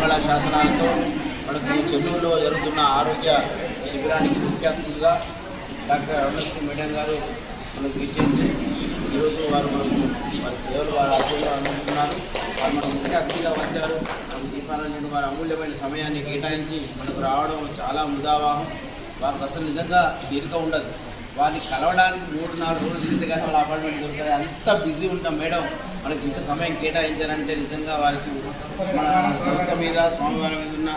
మంగళ శాసనాలతో మనకు చెన్నూరులో జరుగుతున్న ఆరోగ్య శిబిరానికి ముఖ్య అతిథిగా డాక్టర్ అరుణశ్రీ మేడం గారు మనకు ఇచ్చేసి ఈరోజు వారు మనకు వారి సేవలు వారు అర్థంగా అందుకుంటున్నారు. వారు మనకు ముఖ్య అతిథిగా వచ్చారు. మన దీపారాయణ వారి అమూల్యమైన సమయాన్ని కేటాయించి మనకు రావడం చాలా ముదావాహం. వారికి అసలు నిజంగా తీరిక ఉండదు. వారిని కలవడానికి మూడు నాలుగు రోజులు తిరిగితే కానీ వాళ్ళ అపార్ట్మెంట్ దొరకదు అంత బిజీ ఉంటాం మేడం. మనకి ఇంత సమయం కేటాయించారంటే నిజంగా వారికి మన సంస్థ మీద స్వామివారి మీద ఉన్న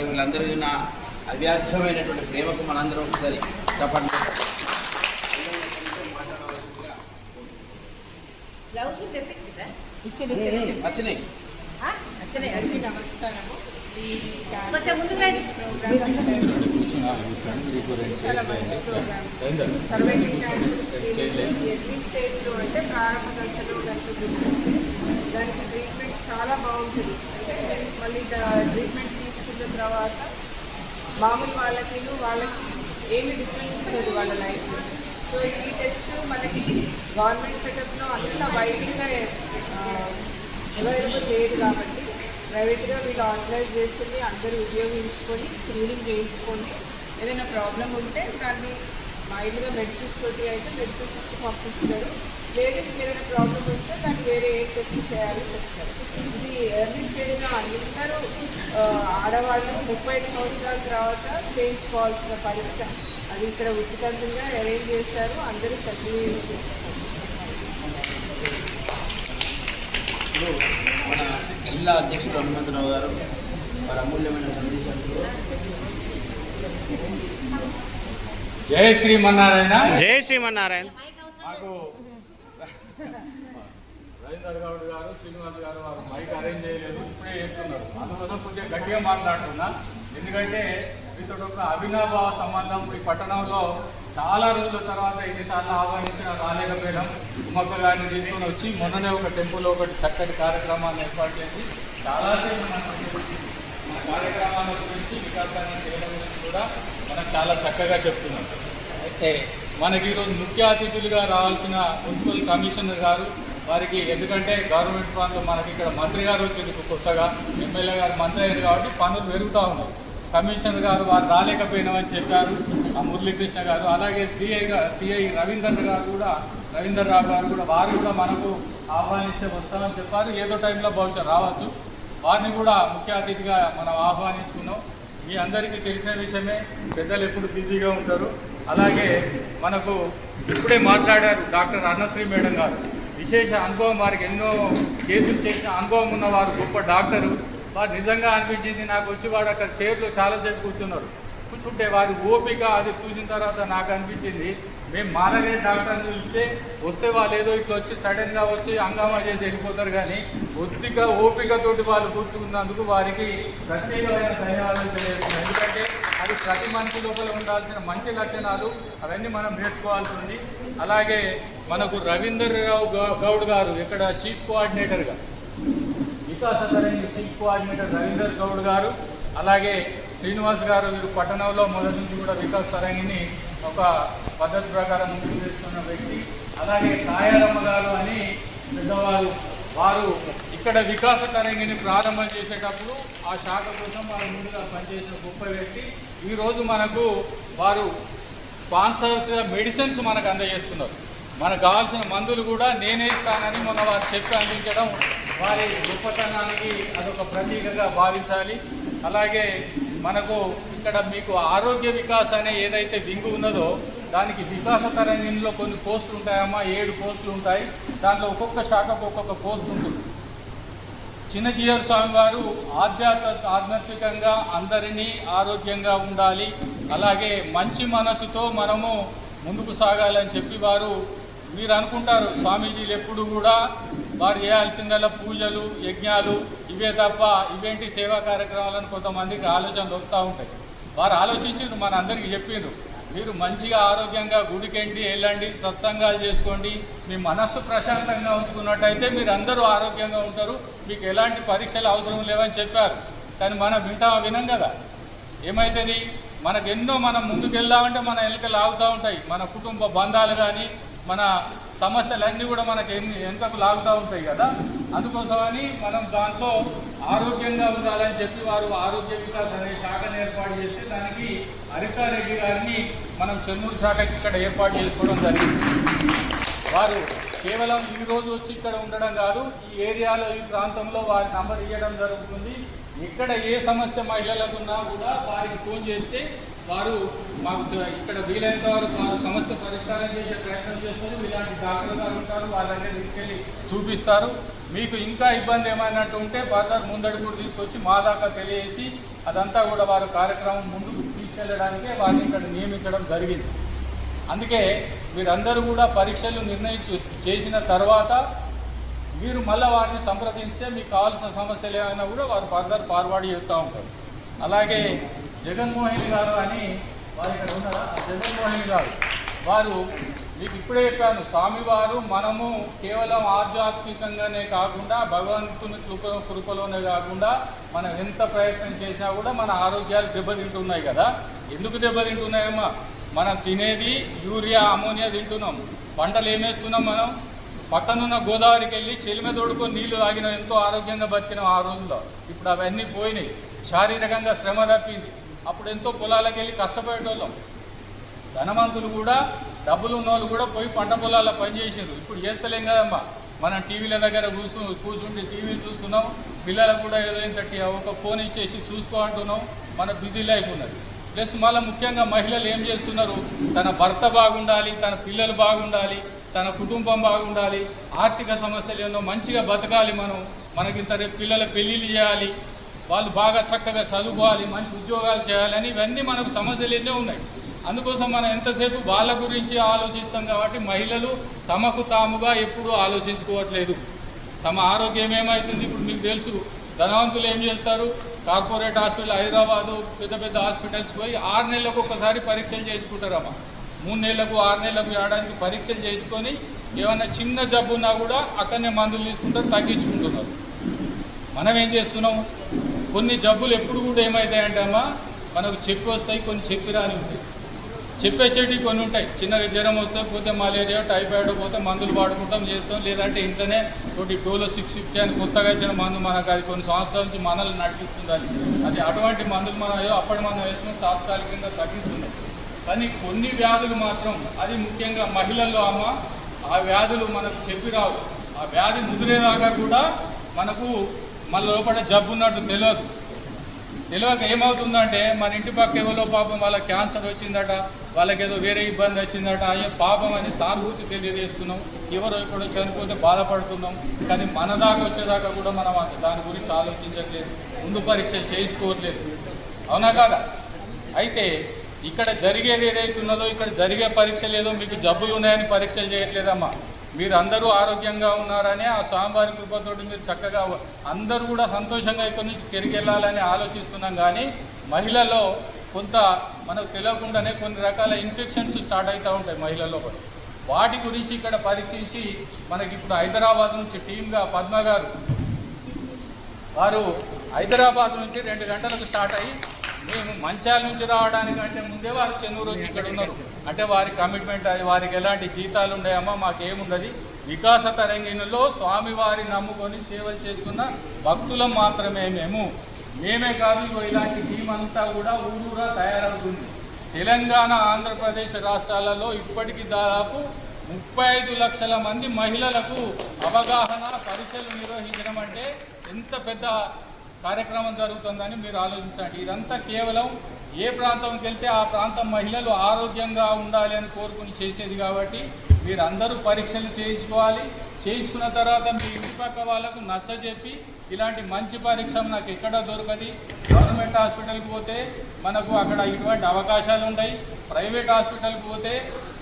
వీళ్ళందరి మీద ఉన్న అవ్యాధ్యమైనటువంటి ప్రేమకు మనందరం ఒకసారి చెప్పండి. వచ్చినాయి. అందరికీ నమస్కారము. కొంచెం ముందుకు రండి. ప్రోగ్రామ్ చాలా మంచి ప్రోగ్రామ్ సర్వైవింగ్ క్యాన్సర్ స్టేజ్లో అంటే ప్రారంభ దశలో కనుక గుర్తిస్తే దానికి ట్రీట్మెంట్ చాలా బాగుంటుంది అంటే మళ్ళీ ట్రీట్మెంట్ తీసుకున్న తర్వాత మామూలు వాళ్ళకి వాళ్ళకి ఏమి డిఫరెన్స్ ఉండదు వాళ్ళ లైఫ్లో సో ఈ టెస్ట్ మనకి గవర్నమెంట్ సెటప్లో అంత వైడ్గా అవైలబుల్ లేదు కాబట్టి ప్రైవేట్గా వీళ్ళు ఆర్గనైజ్ చేస్తుంది అందరూ ఉపయోగించుకొని స్క్రీనింగ్ చేయించుకొని ఏదైనా ప్రాబ్లం ఉంటే దాన్ని మైల్డ్గా మెడిసిన్స్ తోటి అయితే మెడిసిన్స్ ఇచ్చి పంపిస్తారు. లేదు ఏదైనా ప్రాబ్లం వస్తే దాన్ని వేరే ఏ టెస్ట్ చేయాలో చెప్తారు. ఇది ఎర్లీ స్టేజ్లో అందరూ ఆడవాళ్ళు ముప్పై ఐదు సంవత్సరాల తర్వాత చేయించుకోవాల్సిన పరీక్ష. అది ఇక్కడ ఉచితంగా అరేంజ్ చేస్తారు అందరూ సద్వినియోగం చేస్తారు జిల్లా అధ్యక్షుడు హనుమంతరావు గారు వారి అమూల్యమైన సందేశంతో జై శ్రీమన్నారాయణ. జై శ్రీమన్నారాయణ. మాకు రవీందర్ గౌడ్ గారు శ్రీనివాస్ గారు వారు మైక్ అరేంజ్ చేయలేదు ఇప్పుడే చేస్తున్నారు. అందుకోసం కొంచెం గట్టిగా మాట్లాడుతున్నా. ఎందుకంటే మీతో ఒక అవినాభావ సంబంధం ఈ పట్టణంలో చాలా రోజుల తర్వాత ఎన్నిసార్లు ఆహ్వానించిన రాలేకపోయినాం ఉమ్మక్క గారిని తీసుకొని వచ్చి మొన్ననే ఒక టెంపుల్ ఒకటి చక్కటి కార్యక్రమాన్ని ఏర్పాటు చేసి చాలాసేపు మన కార్యక్రమాల గురించి వికాసాన్ని చేయడం గురించి కూడా మనకు చాలా చక్కగా చెప్తున్నారు అయితే మనకి ఈరోజు ముఖ్య అతిథులుగా రావాల్సిన మున్సిపల్ కమిషనర్ గారు వారికి ఎందుకంటే గవర్నమెంట్ ప్రాంతం మనకి ఇక్కడ మంత్రి గారు వచ్చింది కొత్తగా ఎమ్మెల్యే గారు మంత్రి అయ్యారు కాబట్టి పనులు పెరుగుతూ ఉన్నాయి కమిషనర్ గారు వారు రాలేకపోయినామని చెప్పారు. ఆ మురళీకృష్ణ గారు అలాగే సిఐ సిఐ రవీందర్ గారు కూడా రవీందర్ రావు గారు కూడా వారు కూడా మనకు ఆహ్వానిస్తే వస్తామని చెప్పారు. ఏదో టైంలో బహుశా రావచ్చు. వారిని కూడా ముఖ్య అతిథిగా మనం ఆహ్వానించుకున్నాం. మీ అందరికీ తెలిసిన విషయమే పెద్దలు ఎప్పుడు బిజీగా ఉంటారు. అలాగే మనకు ఇప్పుడే మాట్లాడారు డాక్టర్ అన్నశ్రీ మేడం గారు. విశేష అనుభవం వారికి ఎన్నో కేసులు చేసిన అనుభవం ఉన్న వారు గొప్ప డాక్టరు. వారు నిజంగా అనిపించింది నాకు వచ్చి వాడు అక్కడ చైర్లో చాలాసేపు కూర్చున్నారు. కూర్చుంటే వారి ఓపిక అది చూసిన తర్వాత నాకు అనిపించింది మేము మాలగే డాక్టర్ చూస్తే వస్తే వాళ్ళు ఏదో ఇట్లా వచ్చి సడన్గా వచ్చి హంగామా చేసి వెళ్ళిపోతారు కానీ ఒత్తిగా ఓపికతోటి వాళ్ళు కూర్చున్నందుకు వారికి ప్రత్యేకమైన ధన్యవాదాలు తెలియజేస్తున్నాను. ఎందుకంటే అది ప్రతి మనిషి లోపల ఉండాల్సిన మంచి లక్షణాలు అవన్నీ మనం నేర్చుకోవాల్సి ఉంది. అలాగే మనకు రవీందర్ రావు గౌడ్ గారు ఇక్కడ chief కోఆర్డినేటర్గా Vikasa academy chief coordinator Ravinder Goud గారు అలాగే శ్రీనివాస్ గారు వీరు పట్టణంలో మొదటి నుంచి కూడా వికాస్ తరంగిని ఒక పద్ధతి ప్రకారం ముందుకు తీసుకున్న వ్యక్తి. అలాగే కాయారమ్మ గారు అని పెద్దవారు వారు ఇక్కడ వికాస తరంగిని ప్రారంభం చేసేటప్పుడు ఆ శాఖ కోసం వారు ముందుగా పనిచేసిన గొప్ప వ్యక్తి. ఈరోజు మనకు వారు స్పాన్సర్స్ మెడిసిన్స్ మనకు అందజేస్తున్నారు. మనకు కావాల్సిన మందులు కూడా నేనే ఇస్తానని మొన్న వారు చెప్పి అందించడం వారి గొప్పతనానికి అదొక ప్రతీకగా భావించాలి. అలాగే మనకు ఇక్కడ మీకు ఆరోగ్య వికాస్ అనే ఏదైతే వింగు ఉన్నదో దానికి వికాస తరంగంలో కొన్ని పోస్టులు ఉంటాయమ్మా ఏడు పోస్టులు ఉంటాయి. దాంట్లో ఒక్కొక్క శాఖకు ఒక్కొక్క పోస్ట్ ఉంటుంది. చిన్నజీయర్ స్వామి వారు ఆధ్యాత్మ ఆధ్యాత్మికంగా అందరినీ ఆరోగ్యంగా ఉండాలి. అలాగే మంచి మనసుతో మనము ముందుకు సాగాలని చెప్పి వారు మీరు అనుకుంటారు స్వామీజీలు ఎప్పుడు కూడా వారు చేయాల్సిందల్లా పూజలు యజ్ఞాలు ఇవే తప్ప ఇవేంటి సేవా కార్యక్రమాలను కొంతమందికి ఆలోచనలు వస్తూ ఉంటాయి. వారు ఆలోచించి మన అందరికీ చెప్పిండ్రు. మీరు మంచిగా ఆరోగ్యంగా గుడికెండి వెళ్ళండి సత్సంగాలు చేసుకోండి మీ మనస్సు ప్రశాంతంగా ఉంచుకున్నట్టయితే మీరు అందరూ ఆరోగ్యంగా ఉంటారు. మీకు ఎలాంటి పరీక్షలు అవసరం లేవని చెప్పారు. కానీ మనం వింటాం వినం కదా. ఏమైతుంది మనకు ఎన్నో మనం ముందుకు వెళ్దామంటే మన ఎలుకలు ఆగుతూ ఉంటాయి. మన కుటుంబ బంధాలు కానీ మన సమస్యలన్నీ కూడా మనకి ఎన్ని ఎంతకు లాగుతూ ఉంటాయి కదా? అందుకోసమని మనం దాంట్లో ఆరోగ్యంగా ఉండాలని చెప్పి వారు ఆరోగ్య వికాస్ అనే శాఖను ఏర్పాటు చేస్తే దానికి హరితారెడ్డి గారిని మనం చెన్నూరు శాఖకి ఇక్కడ ఏర్పాటు చేసుకోవడం జరిగింది. వారు కేవలం ఈరోజు వచ్చి ఇక్కడ ఉండడం కాదు ఈ ఏరియాలో ఈ ప్రాంతంలో వారి నంబర్ ఇవ్వడం జరుగుతుంది. ఎక్కడ ఏ సమస్య మహిళలకు ఉన్నా కూడా వారికి ఫోన్ చేస్తే వారు మాకు ఇక్కడ వీలైనంత వరకు వారు సమస్య పరిష్కారం చేసే ప్రయత్నం చేస్తారు. ఇలాంటి డాక్టర్ గారు ఉంటారు. వాళ్ళందరినీ తీసుకెళ్ళి చూపిస్తారు. మీకు ఇంకా ఇబ్బంది ఏమైనట్టు ఉంటే ఫర్దర్ ముందడు కూడా తీసుకొచ్చి మా దాకా తెలియజేసి అదంతా కూడా వారు కార్యక్రమం ముందుకు తీసుకెళ్ళడానికే వారిని ఇక్కడ నియమించడం జరిగింది. అందుకే మీరందరూ కూడా పరీక్షలు నిర్ణయించు చేసిన తర్వాత మీరు మళ్ళీ వారిని సంప్రదిస్తే మీకు కావాల్సిన సమస్యలు ఏమైనా కూడా వారు ఫర్దర్ ఫార్వర్డ్ చేస్తూ ఉంటారు. అలాగే జగన్మోహన్ గారు అని వారు ఇక్కడ ఉన్నారా? జగన్మోహన్ గారు. వారు మీకు ఇప్పుడే చెప్పాను స్వామివారు మనము కేవలం ఆధ్యాత్మికంగానే కాకుండా భగవంతుని కృప కృపలోనే కాకుండా మనం ఎంత ప్రయత్నం చేసినా కూడా మన ఆరోగ్యాలు దెబ్బతింటున్నాయి కదా. ఎందుకు దెబ్బతింటున్నాయమ్మా? మనం తినేది యూరియా అమోనియా తింటున్నాం. పంటలు ఏమేస్తున్నాం మనం? పక్కనున్న గోదావరికి వెళ్ళి చెలిమె తోడుకొని నీళ్ళు తాగిన ఎంతో ఆరోగ్యంగా బతికినాం ఆ రోజుల్లో. ఇప్పుడు అవన్నీ పోయినాయి. శారీరకంగా శ్రమ తప్పింది. అప్పుడు ఎంతో పొలాలకు వెళ్ళి కష్టపడేటోళ్ళం. ధనవంతులు కూడా డబ్బులు ఉన్నోళ్ళు కూడా పోయి పంట పొలాల్లో పనిచేసారు ఇప్పుడు చేస్తలేం కదమ్మా. మనం టీవీల దగ్గర కూర్చు కూర్చుంటే టీవీ చూస్తున్నాం. పిల్లలకు కూడా ఏదో ఇంత ఒక ఫోన్ ఇచ్చేసి చూసుకో అంటున్నాం. మన బిజీ లైఫ్ ఉన్నది. ప్లస్ మళ్ళీ ముఖ్యంగా మహిళలు ఏం చేస్తున్నారు? తన భర్త బాగుండాలి తన పిల్లలు బాగుండాలి తన కుటుంబం బాగుండాలి ఆర్థిక సమస్యలు ఏమో మంచిగా బతకాలి మనం. మనకింత రేపు పిల్లల పెళ్ళిళ్ళు చేయాలి. వాళ్ళు బాగా చక్కగా చదువుకోవాలి మంచి ఉద్యోగాలు చేయాలని ఇవన్నీ మనకు సమస్యలు ఎన్నో ఉన్నాయి. అందుకోసం మనం ఎంతసేపు వాళ్ళ గురించి ఆలోచిస్తాం కాబట్టి మహిళలు తమకు తాముగా ఎప్పుడూ ఆలోచించుకోవట్లేదు. తమ ఆరోగ్యం ఏమవుతుంది ఇప్పుడు మీకు తెలుసు. ధనవంతులు ఏం చేస్తారు? కార్పొరేట్ హాస్పిటల్ హైదరాబాదు పెద్ద పెద్ద హాస్పిటల్స్ పోయి ఆరు నెలలకు ఒకసారి పరీక్షలు చేయించుకుంటారమ్మా. మూడు నెలలకు ఆరు నెలలకు ఏడాదికి పరీక్షలు చేయించుకొని ఏమైనా చిన్న జబ్బు ఉన్నా కూడా అక్కడనే మందులు తీసుకుంటారు తగ్గించుకుంటున్నారు. మనం ఏం చేస్తున్నాం కొన్ని జబ్బులు ఎప్పుడు కూడా ఏమవుతాయంటమ్మా మనకు చెప్పి వస్తాయి కొన్ని చెప్పి రాని ఉంటాయి. చెప్పేచేటివి కొన్ని ఉంటాయి. చిన్నగా జ్వరం వస్తే పోతే మలేరియా టైఫాయిడ్ పోతే మందులు వాడుకుంటాం చేస్తాం. లేదంటే ఇంట్లోనే ఒకటి డోలో సిక్స్ ఫిఫ్టీ అని కొత్తగా ఇచ్చిన మందు మనకు అది కొన్ని సంవత్సరాల నుంచి మనల్ని నడిపిస్తుంది అది అది అటువంటి మందులు మనం అప్పటి మనం వేసుకుని తాత్కాలికంగా తగ్గిస్తుంది. కానీ కొన్ని వ్యాధులు మాత్రం అది ముఖ్యంగా మహిళల్లో అమ్మ ఆ వ్యాధులు మనకు చెప్పి రావు. ఆ వ్యాధి ముదిరేదాకా కూడా మనకు మళ్ళీ లోపల జబ్బు ఉన్నట్టు తెలియదు తెలియక ఏమవుతుందంటే మన ఇంటి పక్క ఎవరో పాపం వాళ్ళ క్యాన్సర్ వచ్చిందట వాళ్ళకి ఏదో వేరే ఇబ్బంది వచ్చిందట అయ్యో పాపం అని సానుభూతి తెలియజేస్తున్నాం. ఎవరో ఎక్కడో చనిపోతే బాధపడుతున్నాం. కానీ మన దాకా వచ్చేదాకా కూడా మనం అంత దాని గురించి ఆలోచించట్లేదు. ముందు పరీక్ష చేయించుకోవట్లేదు. అవునా కాదా? అయితే ఇక్కడ జరిగేది ఏదైతే ఉన్నదో ఇక్కడ జరిగే పరీక్షలు ఏదో మీకు జబ్బులు ఉన్నాయని పరీక్షలు చేయట్లేదమ్మా. మీరు అందరూ ఆరోగ్యంగా ఉన్నారని ఆ స్వామివారి కృపతోటి మీరు చక్కగా అందరూ కూడా సంతోషంగా ఇక్కడి నుంచి తిరిగి వెళ్ళాలని ఆలోచిస్తున్నాం కానీ మహిళలో కొంత మనకు తెలియకుండానే కొన్ని రకాల ఇన్ఫెక్షన్స్ స్టార్ట్ అవుతూ ఉంటాయి మహిళల్లో కూడా. వాటి గురించి ఇక్కడ పరీక్షించి మనకి ఇప్పుడు హైదరాబాద్ నుంచి టీమ్గా పద్మ గారు వారు హైదరాబాద్ నుంచి రెండు గంటలకు స్టార్ట్ అయ్యి మేము మంచాల నుంచి రావడానికంటే ముందే వారు చెన్నూరు వచ్చి ఇక్కడ ఉన్నారు. అంటే వారి కమిట్మెంట్ అది వారికి ఎలాంటి జీతాలు ఉన్నాయమ్మా మాకేముండదు? వికాస తరంగిణిలో స్వామివారి నమ్ముకొని సేవలు చేస్తున్న భక్తులం మాత్రమే మేము. మేమే కాదు ఇలాంటి టీం అంతా కూడా ఊరూరా తయారవుతుంది. తెలంగాణ ఆంధ్రప్రదేశ్ రాష్ట్రాలలో ఇప్పటికీ దాదాపు ముప్పై ఐదు లక్షల మంది మహిళలకు అవగాహన పరీక్షలు నిర్వహించడం అంటే ఎంత పెద్ద కార్యక్రమం జరుగుతుందని మీరు ఆలోచించండి. ఇదంతా కేవలం ఏ ప్రాంతంకి వెళ్తే ఆ ప్రాంతం మహిళలు ఆరోగ్యంగా ఉండాలి అని కోరుకుని చేసేది కాబట్టి మీరందరూ పరీక్షలు చేయించుకోవాలి. చేయించుకున్న తర్వాత మీ ఇంటి పక్క వాళ్ళకు నచ్చజెప్పి ఇలాంటి మంచి పరీక్ష నాకు ఎక్కడ దొరకది. గవర్నమెంట్ హాస్పిటల్కి పోతే మనకు అక్కడ ఇటువంటి అవకాశాలు ఉన్నాయి ప్రైవేట్ హాస్పిటల్కి పోతే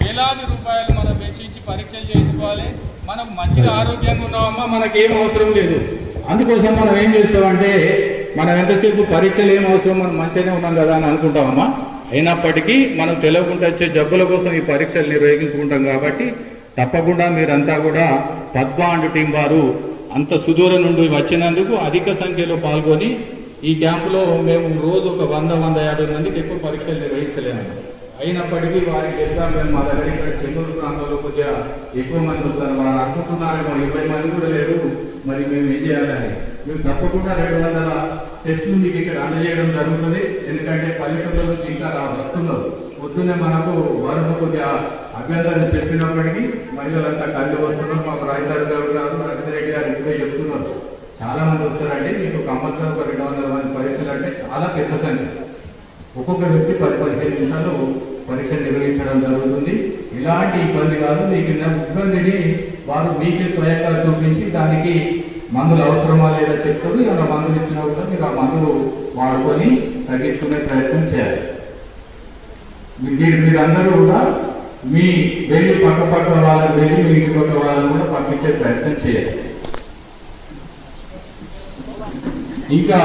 వేలాది రూపాయలు మనం వెచ్చించి పరీక్షలు చేయించుకోవాలి. మనకు మంచిగా ఆరోగ్యంగా ఉన్నామమ్మా. మనకేం అవసరం లేదు. అందుకోసం మనం ఏం చేస్తామంటే మనం ఎంతసేపు పరీక్షలు ఏం అవసరం మనం మంచిగానే ఉన్నాం కదా అని అనుకుంటామమ్మా. అయినప్పటికీ మనం తెలియకుండా వచ్చే జబ్బుల కోసం ఈ పరీక్షలు నిర్వహించుకుంటాం కాబట్టి తప్పకుండా మీరంతా కూడా పద్మ అండ్ టీం వారు అంత సుదూరం నుండి వచ్చినందుకు అధిక సంఖ్యలో పాల్గొని ఈ క్యాంపులో మేము రోజు ఒక వంద వంద యాభై మందికి ఎక్కువ పరీక్షలు నిర్వహించలేము. అయినప్పటికీ వారికి చెప్పాం మేము మా దగ్గర ఇక్కడ చెన్నూరు ప్రాంతంలో కొద్దిగా ఎక్కువ మంది వస్తారు. వారు అనుకుంటున్నారేమో ఇరవై మంది కూడా లేరు. మరి మేము ఏం చేయాలని మీరు తప్పకుండా రెండు వందల టెస్టులు మీకు ఇక్కడ అందజేయడం జరుగుతుంది. ఎందుకంటే పల్లెటూరు నుంచి ఇంకా వస్తున్నారు. పొద్దున్నే మనకు వారు కొద్దిగా అభ్యంతరం చెప్పినప్పటికీ మహిళలంతా కళ్ళు వస్తున్నారు. మా రాజధాని గారు గారు రవిరెడ్డి గారు ఇప్పుడే చెప్తున్నారు. చాలా మంది వస్తారండి. మీకు కంపల్సరీ ఒక రెండు వందల మంది పరీక్షలు అంటే చాలా పెద్ద సంఖ్య. ఒక్కొక్క వ్యక్తి పది పదిహేను నిమిషాలు పరీక్ష నిర్వహించడం జరుగుతుంది. ఇలాంటి ఇబ్బంది కాదు. మీకు ఇబ్బందిని వారు మీకే స్వయంగా చూపించి దానికి మందులు అవసరమా లేదా చెప్తారు. ఇలా మందులు ఇచ్చినా కూడా మీరు ఆ మందులు వాడుకొని తగ్గించుకునే ప్రయత్నం చేయాలి. మీరందరూ కూడా మీ వెళ్ళి పక్క పక్క వాళ్ళని వెళ్ళి మీ ఇంటి పక్క వాళ్ళని కూడా పంపించే ప్రయత్నం చేయాలి. ఇంకా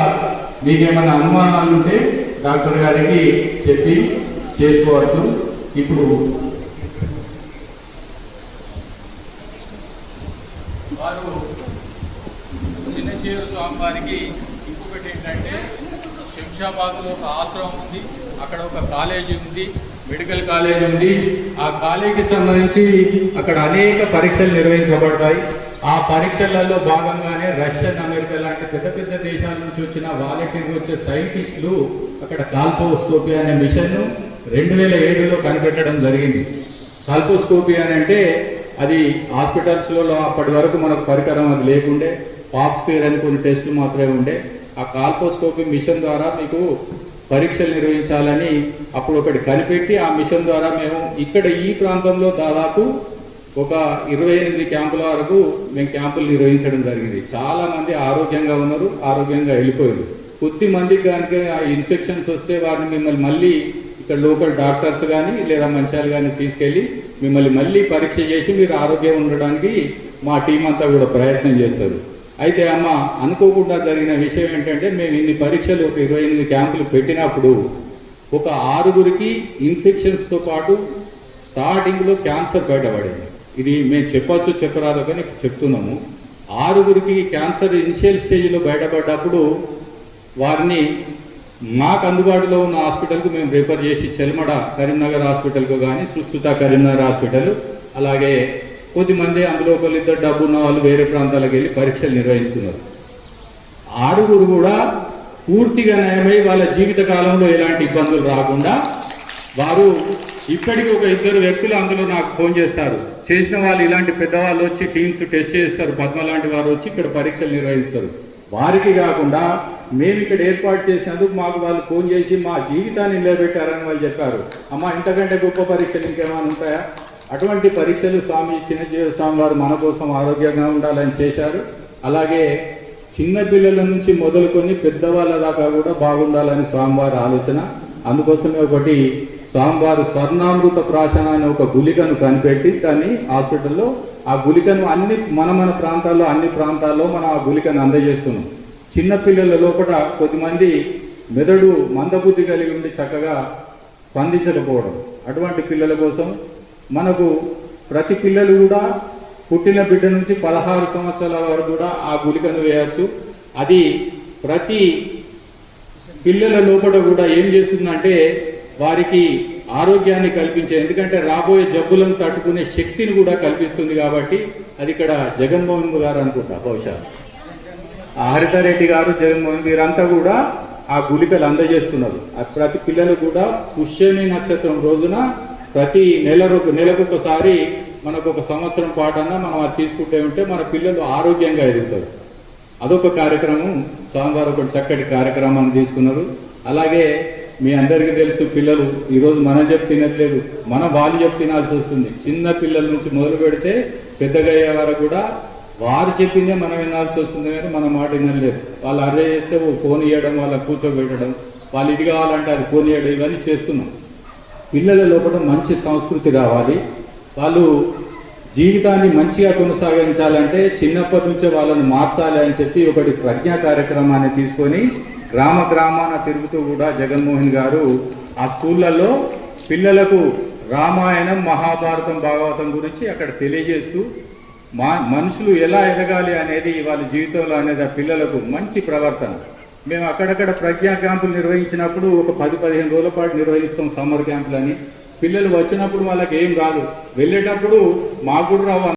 మీకేమైనా అనుమానాలు ఉంటే డాక్టర్ గారికి చెప్పి చేసుకోవచ్చు. ఇప్పుడు వారు స్వామి వారికి ఇంకొకటి ఏంటంటే శంషాబాద్లో ఒక ఆశ్రమం ఉంది అక్కడ ఒక కాలేజీ ఉంది మెడికల్ కాలేజ్ ఉంది. ఆ కాలేజీకి సంబంధించి అక్కడ అనేక పరీక్షలు నిర్వహించబడతాయి. ఆ పరీక్షలలో భాగంగానే రష్యన్ అమెరికా లాంటి పెద్ద పెద్ద దేశాల నుంచి వచ్చిన వాలంటీర్లు వచ్చే సైంటిస్టులు అక్కడ కాల్పోస్కోపీ అనే మిషన్ రెండు వేల ఏడులో కనిపెట్టడం జరిగింది. కాల్పోస్కోపీ అని అంటే అది హాస్పిటల్స్లో అప్పటి వరకు మనకు పరికరం అది లేకుండే పాప్ స్పేర్ అని కొన్ని టెస్టులు మాత్రమే ఉండే. ఆ కాల్పోస్కోపీ మిషన్ ద్వారా మీకు పరీక్షలు నిర్వహించాలని అప్పుడు ఒకటి కనిపెట్టి ఆ మిషన్ ద్వారా మేము ఇక్కడ ఈ ప్రాంతంలో దాదాపు ఒక ఇరవై ఎనిమిది క్యాంపుల వరకు మేము క్యాంపులు నిర్వహించడం జరిగింది. చాలామంది ఆరోగ్యంగా ఉన్నారు ఆరోగ్యంగా వెళ్ళిపోయారు. కొద్ది మందికి కనుక ఆ ఇన్ఫెక్షన్స్ వస్తే వారిని మిమ్మల్ని మళ్ళీ ఇక్కడ లోకల్ డాక్టర్స్ కానీ లేదా మంచాలు కానీ తీసుకెళ్ళి మిమ్మల్ని మళ్ళీ పరీక్ష చేసి మీరు ఆరోగ్యం ఉండడానికి మా టీం అంతా కూడా ప్రయత్నం చేస్తారు. అయితే అమ్మ అనుకోకుండా జరిగిన విషయం ఏంటంటే మేము ఇన్ని పరీక్షలు ఒక ఇరవై ఎనిమిది క్యాంపులు పెట్టినప్పుడు ఒక ఆరుగురికి ఇన్ఫెక్షన్స్తో పాటు స్టార్టింగ్లో క్యాన్సర్ బయటపడింది. ఇది మేము చెప్పచ్చు చెప్పరాదు కానీ చెప్తున్నాము. ఆరుగురికి క్యాన్సర్ ఇనిషియల్ స్టేజ్లో బయటపడ్డప్పుడు వారిని మాకు అందుబాటులో ఉన్న హాస్పిటల్కు మేము రిఫర్ చేసి చెల్మడ కరీంనగర్ హాస్పిటల్కు కానీ సుస్థుత కరీంనగర్ హాస్పిటల్ అలాగే కొద్దిమంది అందులో ఒకళ్ళిద్దరు డబ్బు ఉన్న వాళ్ళు వేరే ప్రాంతాలకు వెళ్ళి పరీక్షలు నిర్వహిస్తున్నారు. ఆరుగురు కూడా పూర్తిగా నయమై వాళ్ళ జీవిత కాలంలో ఎలాంటి ఇబ్బందులు రాకుండా వారు ఇప్పటికీ ఒక ఇద్దరు వ్యక్తులు అందులో నాకు ఫోన్ చేస్తారు. చేసిన వాళ్ళు ఇలాంటి పెద్దవాళ్ళు వచ్చి టీమ్స్ టెస్ట్ చేస్తారు. పద్మ లాంటి వారు వచ్చి ఇక్కడ పరీక్షలు నిర్వహిస్తారు. వారికి కాకుండా మేము ఇక్కడ ఏర్పాటు చేసినందుకు మాకు వాళ్ళు ఫోన్ చేసి మా జీవితాన్ని నిలబెట్టారని వాళ్ళు చెప్పారు. అమ్మ ఇంతకంటే గొప్ప పరీక్షలు ఇంకేమైనా ఉంటాయా? అటువంటి పరీక్షలు స్వామి చిన్నజీవ స్వామి వారు మన కోసం ఆరోగ్యంగా ఉండాలని చేశారు. అలాగే చిన్న పిల్లల నుంచి మొదలుకొని పెద్దవాళ్ళ దాకా కూడా బాగుండాలని స్వామివారి ఆలోచన. అందుకోసమే ఒకటి స్వామివారు స్వర్ణామృత ప్రాశన అనే ఒక గుళికను కనిపెట్టి దాన్ని హాస్పిటల్లో ఆ గుళికను అన్ని మన మన ప్రాంతాల్లో అన్ని ప్రాంతాల్లో మనం ఆ గుళికను అందజేస్తున్నాం. చిన్నపిల్లల లోపల కొద్దిమంది మెదడు మందబుద్ధి కలిగి ఉండి చక్కగా స్పందించకపోవడం. అటువంటి పిల్లల కోసం మనకు ప్రతి పిల్లలు కూడా పుట్టిన బిడ్డ నుంచి పదహారు సంవత్సరాల వరకు కూడా ఆ గుళికను వేయచ్చు. అది ప్రతి పిల్లల లోపల కూడా ఏం చేస్తుందంటే వారికి ఆరోగ్యాన్ని కల్పించే ఎందుకంటే రాబోయే జబ్బులను తట్టుకునే శక్తిని కూడా కల్పిస్తుంది కాబట్టి అది ఇక్కడ జగన్మోహన్ గారు అనుకుంటా బహుశా. హరితారెడ్డి గారు జగన్మోహన్ వీరంతా కూడా ఆ గుళికలు అందజేస్తున్నారు. ప్రతి పిల్లలు కూడా పుష్యమి నక్షత్రం రోజున ప్రతి నెల రో- నెలకొకసారి మనకు ఒక సంవత్సరం పాటన్నా మనం అది తీసుకుంటే ఉంటే మన పిల్లలు ఆరోగ్యంగా ఎదుగుతారు. అదొక కార్యక్రమం. సాంబార్ ఒకటి చక్కటి కార్యక్రమాన్ని తీసుకున్నారు. అలాగే మీ అందరికీ తెలుసు పిల్లలు ఈరోజు మనం చెప్పి తినట్లేదు మనం వాళ్ళు చెప్పి తినాల్సి వస్తుంది. చిన్న పిల్లల నుంచి మొదలు పెడితే పెద్దగా అయ్యే వరకు కూడా వారు చెప్పిందే మనం వినాల్సి వస్తుంది కానీ మన మాట వినలేదు వాళ్ళు అదే చేస్తే ఓ ఫోన్ ఇవ్వడం వాళ్ళని కూర్చోబెట్టడం వాళ్ళు ఇది కావాలంటే అది ఫోన్ ఇవ్వడం ఇవన్నీ చేస్తున్నాం. పిల్లల లోపల మంచి సంస్కృతి రావాలి. వాళ్ళు జీవితాన్ని మంచిగా కొనసాగించాలంటే చిన్నప్పటి నుంచే వాళ్ళని మార్చాలి అని చెప్పి ఒకటి ప్రజ్ఞా కార్యక్రమాన్ని తీసుకొని గ్రామ గ్రామాన తిరుగుతూ కూడా జగన్మోహన్ గారు ఆ స్కూళ్ళల్లో పిల్లలకు రామాయణం మహాభారతం భాగవతం గురించి అక్కడ తెలియజేస్తూ మా మనుషులు ఎలా ఎదగాలి అనేది వాళ్ళ జీవితంలో అనేది ఆ పిల్లలకు మంచి ప్రవర్తన. మేము అక్కడక్కడ ప్రజ్ఞా క్యాంపులు నిర్వహించినప్పుడు ఒక పది పదిహేను రోజుల పాటు నిర్వహిస్తాం సమ్మర్ క్యాంపులని. పిల్లలు వచ్చినప్పుడు వాళ్ళకి ఏం కాదు. వెళ్ళేటప్పుడు మాకు కూడా రావు